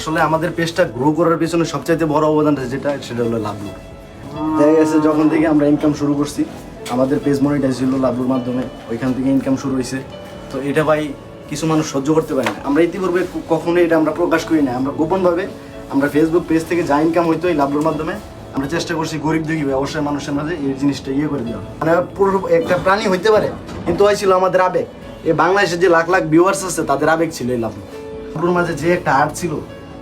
আসলে আমাদের পেজটা গ্রো করার পেছনে সবচাইতে বড় অবদানটা যেটা, সেটা হলো লাভলু। দেখা গেছে যখন থেকে আমরা ইনকাম শুরু করছি, আমাদের পেজ মনিটাইজ ছিল লাভলুর মাধ্যমে, ওইখান থেকে ইনকাম শুরু হয়েছে তো এটা ভাই কিছু মানুষ সহ্য করতে পারে না। আমরা ইতিপূর্বে ক- কখনো এটা আমরা প্রকাশ করি না আমরা গোপনভাবে আমরা ফেসবুক পেজ থেকে যা ইনকাম হইতো এই লাভলুর মাধ্যমে, আমরা চেষ্টা করছি গরিব দুঃখী অবশ্যই মানুষের মাঝে এই জিনিসটা ইয়ে করে দেওয়া মানে পুরো একটা প্রাণী হইতে পারে, কিন্তু ওই ছিল আমাদের আবেগ। এই বাংলাদেশের যে লাখ লাখ ভিউয়ার্স আছে, তাদের আবেগ ছিল এই লাভলু লাভলুর মাঝে যে একটা আর্ট ছিল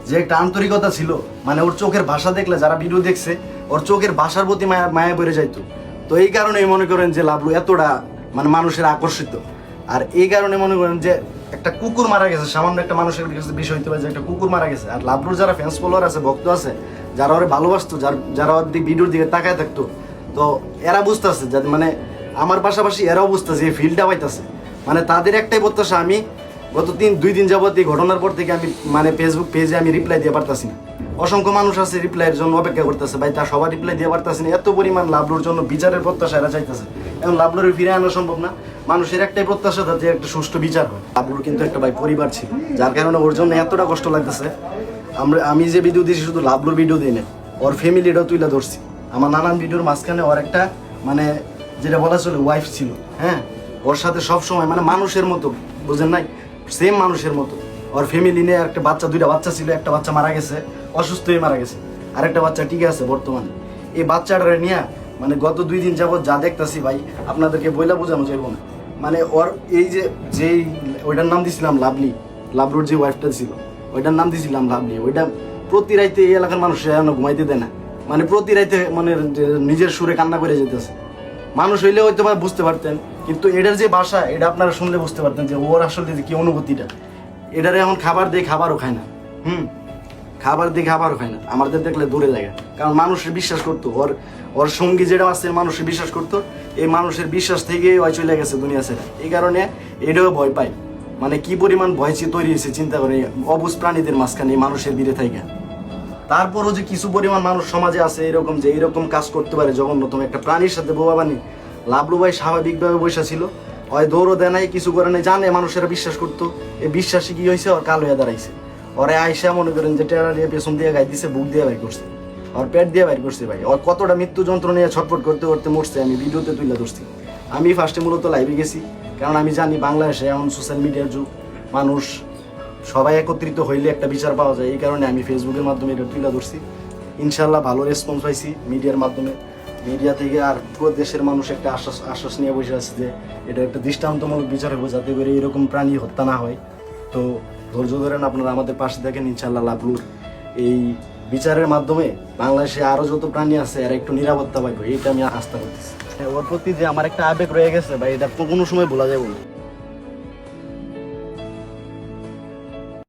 যে একটা আন্তরিকতা ছিল মানে ওর চোখের ভাষা দেখলে, যারা ভিডিও দেখছে, ওর চোখের ভাষার প্রতি মায়া মায়া বেড়ে যাইতো। তো এই কারণে মনে করেন যে লাভলু এতটা মানে মানুষের আকর্ষিত। আর এই কারণে মনে করেন যে একটা কুকুর মারা গেছে, সামান্য একটা মানুষের কাছে বিষয় হইতে পারে যে একটা কুকুর মারা গেছে। আর লাভলুর যারা ফ্যান্স ফলোয়ার আছে, ভক্ত আছে, যারা ওরে ভালোবাসতো, যার ওর ভিডিওর দিকে তাকায় থাকতো, তো এরা বুঝতেছে যাতে মানে আমার পাশাপাশি এরাও বুঝতেছে এই ফিল্ডটা পাইতেছে। মানে তাদের একটাই প্রত্যাশা, আমি গত তিন দুই দিন যাবত এই ঘটনার পর থেকে আমি মানে ফেসবুক পেজে আমি রিপ্লাই দিয়ে পারতাছি না। অসংখ্য মানুষ আছে রিপ্লাইয়ের জন্য অপেক্ষা করতেছে, ভাই তা সবার রিপ্লাই দিয়ে পারতাছি না। এত পরিমাণ লাভলুর জন্য বিচারের প্রত্যাশা এরা চাইতেছে। এখন লাভলুর ফিরে আনা সম্ভব না। মানুষের একটাই প্রত্যাশা যাতে একটা সুষ্ঠু বিচার হয় লাভলুর কিন্তু একটা, ভাই, পরিবার ছিল, যার কারণে ওর জন্য এতটা কষ্ট লাগতেছে। আমরা আমি যে ভিডিও দিয়েছি শুধু লাভলুর ভিডিও দিই না, ওর ফ্যামিলিটাও তুলে ধরছি। আমার নানান ভিডিওর মাঝখানে ওর একটা মানে যেটা বলা চলে ওয়াইফ ছিল হ্যাঁ? ওর সাথে সব সময় মানে মানুষের মতো, বুঝেন নাই? সেম মানুষের মতো। ওর ফ্যামিলি নিয়ে একটা বাচ্চা, দুইটা বাচ্চা ছিল, একটা বাচ্চা মারা গেছে, অসুস্থ হয়ে মারা গেছে। আরেকটা বাচ্চা ঠিক আছে বর্তমানে। এই বাচ্চাটারে নিয়ে মানে গত দুই দিন যাবত যা দেখতাছি ভাই, আপনাদেরকে বইলা বোঝানো যাইব না। মানে ওর এই যে, যেই, ওইটার নাম দিছিলাম লাভলি, লাভলুর যে ওয়াইফটা ছিল, ওইটার নাম দিছিলাম লাভলি। ওইটা প্রতি রাইতে এই এলাকার মানুষ এখনও ঘুমাইতে দেয় না। মানে প্রতি রাইতে মানে নিজের সুরে কান্না করে যেতেছে। মানুষ হইলে হয়তো বুঝতে পারতেন কিন্তু এটার যে ভাষা এটা আপনারা শুনলে বুঝতে পারতেন যে ওর আসলে কি অনুভূতিটা। এটারে এখন খাবার দিয়ে খাবারও খায় না। হুম? খাবার দিয়ে খাবারও খায় না। আমাদের দেখলে দূরে লাগে। কারণ মানুষের বিশ্বাস করতো, ওর ওর সঙ্গী যেটা আছে, মানুষের বিশ্বাস করতো, এই মানুষের বিশ্বাস থেকে ওই চলে গেছে দুনিয়া ছেড়ে। এই কারণে এটাও ভয় পায়। মানে কি পরিমাণ ভয় তৈরি হয়েছে, চিন্তা করে। অবুজ প্রাণীদের মাঝখানে মানুষের বিরে থাকে। তারপরও যে কিছু পরিমাণ মানুষ সমাজে আছে, এরকম যে এরকম কাজ করতে পারে জঘন্যতম একটা প্রাণীর সাথে বোবা লাভলু ভাই স্বাভাবিকভাবে বসে ছিল। হয় দৌড়ও দেয় নাই, কিছু করে নাই, জানে মানুষেরা বিশ্বাস করতো। এই বিশ্বাসী কি হয়েছে ওর কালো হয়ে দাঁড়াইছে। ওরে আইসা মনে করেন যে টেরা দিয়ে পেছন দিয়ে গাই দিছে, বুক দিয়ে বাইর করছে। ওর পেট দিয়ে বাইর করছে ভাই। ওর কতটা মৃত্যু যন্ত্র নিয়ে ছটফট করতে করতে মরছে, আমি ভিডিওতে তুলে ধরছি। আমি ফার্স্টে মূলত লাইভে গেছি, কারণ আমি জানি বাংলাদেশে এমন সোশ্যাল মিডিয়ার যুগ, মানুষ সবাই একত্রিত হইলে একটা বিচার পাওয়া যায়। এই কারণে আমি ফেসবুকের মাধ্যমে এটা তুলে ধরছি। ইনশাল্লাহ ভালো রেসপন্স পাইছি মিডিয়ার মাধ্যমে। মিডিয়া থেকে আর পুরো দেশের মানুষ একটা আশ্বাস আশ্বাস নিয়ে বসে আছে যে এটা একটা দৃষ্টান্তমূলক বিচার হবে যাতে করে এরকম প্রাণী হত্যা না হয়। তো ধৈর্য ধরেন আপনারা আমাদের পাশে দেখেন ইনশাল্লাহ লাভলুর এই বিচারের মাধ্যমে বাংলাদেশে আরও যত প্রাণী আছে আর একটু নিরাপত্তা পাইবে, এইটা আমি আস্থা করতেছি। ওর প্রতি যে আমার একটা আবেগ রয়ে গেছে বা এটা কোনো সময় বলা যায় না।